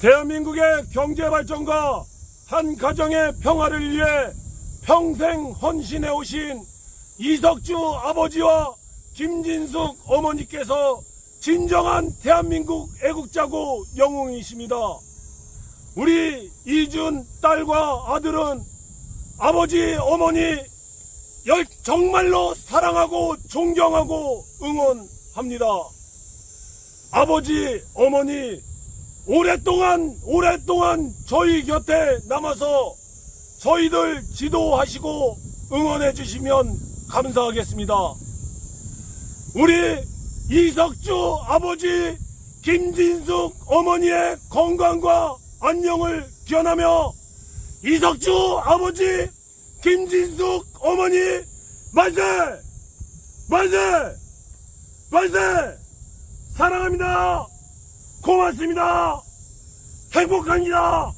대한민국의 경제 발전과 한 가정의 평화를 위해 평생 헌신해 오신 이석주 아버지와 김진숙 어머니께서 진정한 대한민국 애국자고 영웅이십니다. 우리 이준 딸과 아들은 아버지 어머니 열 정말로 사랑하고 존경하고 응원합니다. 아버지 어머니 오랫동안 오랫동안 저희 곁에 남아서 저희들 지도하시고 응원해 주시면 감사하겠습니다. 우리 이석주 아버지 김진숙 어머니의 건강과 안녕을 기원하며 이석주 아버지 김진숙 어머니 만세! 만세! 만세! 사랑합니다 고맙습니다. 행복합니다